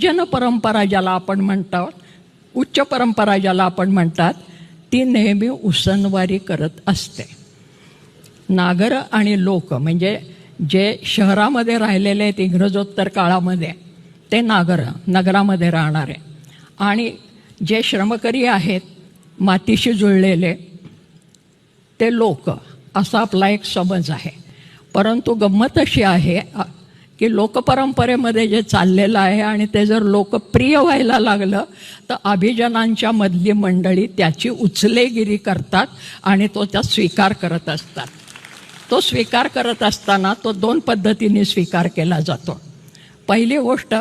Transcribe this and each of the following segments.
जन परंपरा ज्याला आपण म्हणतो उच्च परंपरा ज्याला आपण म्हणतात ती नेहमी उसनवारी करत असते. नागर आणि लोक म्हणजे जे शहरामध्ये राहिलेले आहेत इंग्रजोत्तर काळामध्ये ते नागर नगरामध्ये राहणारे. आणि जे श्रमकरी आहेत मातीशी जुळलेले ते लोक असा आपला एक समज आहे. परंतु गंमत अशी आहे की लोकपरंपरेमध्ये जे चाललेलं आहे आणि ते जर लोकप्रिय व्हायला लागलं तर अभिजनांच्या मधली मंडळी त्याची उचलेगिरी करतात आणि तो त्या स्वीकार करत असतात. तो स्वीकार करत असताना तो दोन पद्धतीने स्वीकार केला जातो. पहिली गोष्ट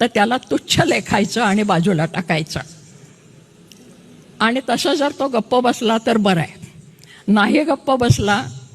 तर त्याला तुच्छ लेखायचं आणि बाजूला टाकायचं. आणि तसं जर तो गप्प बसला तर बरं आहे. नाही गप्प बसला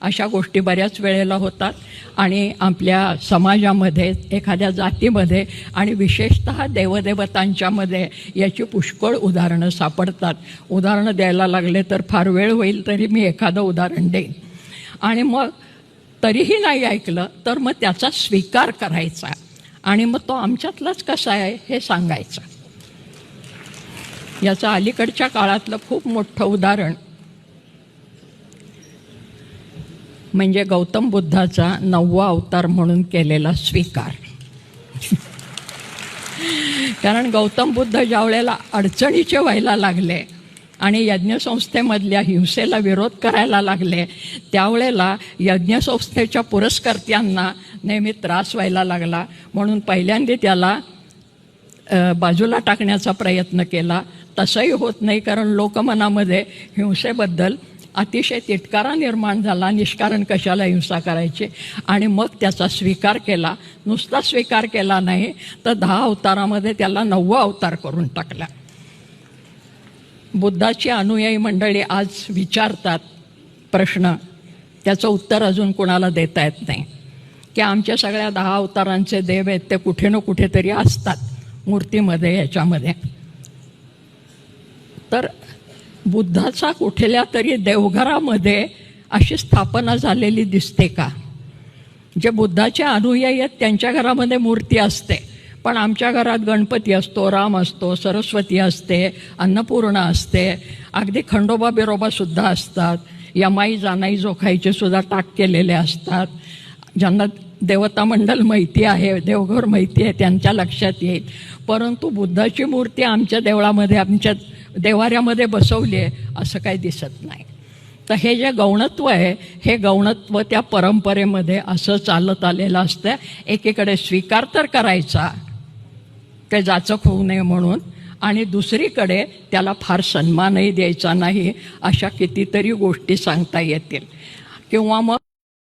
अशा गोष्टी बऱ्याच वेळेला होतात. आणि आपल्या समाजामध्ये एखाद्या जातीमध्ये आणि विशेषत देवदेवतांच्यामध्ये याची पुष्कळ उदाहरणं सापडतात. उदाहरणं द्यायला लागले तर फार वेळ होईल तरी मी एखादं उदाहरण देईन. आणि मग तरीही नाही ऐकलं तर मग त्याचा स्वीकार करायचा. आणि मग तो आमच्यातलाच कसा आहे हे सांगायचं. याचं अलीकडच्या काळातलं खूप मोठं उदाहरण म्हणजे गौतम बुद्धाचा नववा अवतार म्हणून केलेला स्वीकार. कारण गौतम बुद्ध ज्या वेळेला अडचणीचे व्हायला लागले आणि यज्ञसंस्थेमधल्या हिंसेला विरोध करायला लागले त्यावेळेला यज्ञसंस्थेच्या पुरस्कर्त्यांना नेहमी त्रास व्हायला लागला. म्हणून पहिल्यांदा त्याला बाजूला टाकण्याचा प्रयत्न केला. तसंही होत नाही कारण लोकमनामध्ये हिंसेबद्दल अतिशय तिटकारा निर्माण झाला निष्कारण कशाला हिंसा करायची? आणि मग त्याचा स्वीकार केला. नुसता स्वीकार केला नाही तर दहा अवतारामध्ये त्याला नववा अवतार करून टाकला. बुद्धाची अनुयायी मंडळी आज विचारतात प्रश्न. त्याचं उत्तर अजून कुणाला देता येत नाही. की आमच्या सगळ्या दहा अवतारांचे देव आहेत ते कुठे ना कुठेतरी असतात मूर्तीमध्ये याच्यामध्ये. तर बुद्धाचा कुठल्या तरी देवघरामध्ये अशी स्थापना झालेली दिसते का? जे बुद्धाचे अनुयायी आहेत त्यांच्या घरामध्ये मूर्ती असते. पण आमच्या घरात गणपती असतो राम असतो सरस्वती असते अन्नपूर्णा असते. अगदी खंडोबा बिरोबासुद्धा असतात. यमाई जानाई जोखाईचे सुद्धा टाक केलेले असतात. ज्यांना देवता मंडल माहिती आहे देवघर माहिती आहे त्यांच्या लक्षात येईल. परंतु बुद्धाची मूर्ती आमच्या देवळामध्ये आमच्या देवाऱ्यामध्ये बसवली आहे असं काही दिसत नाही. तर हे जे गौणत्व आहे हे गौणत्व त्या परंपरेमध्ये असं चालत आलेलं असतं. एकीकडे स्वीकार तर करायचा ते जाचक होऊ नये म्हणून आणि दुसरीकडे त्याला फार सन्मानही द्यायचा नाही अशा कितीतरी गोष्टी सांगता येतील. किंवा मग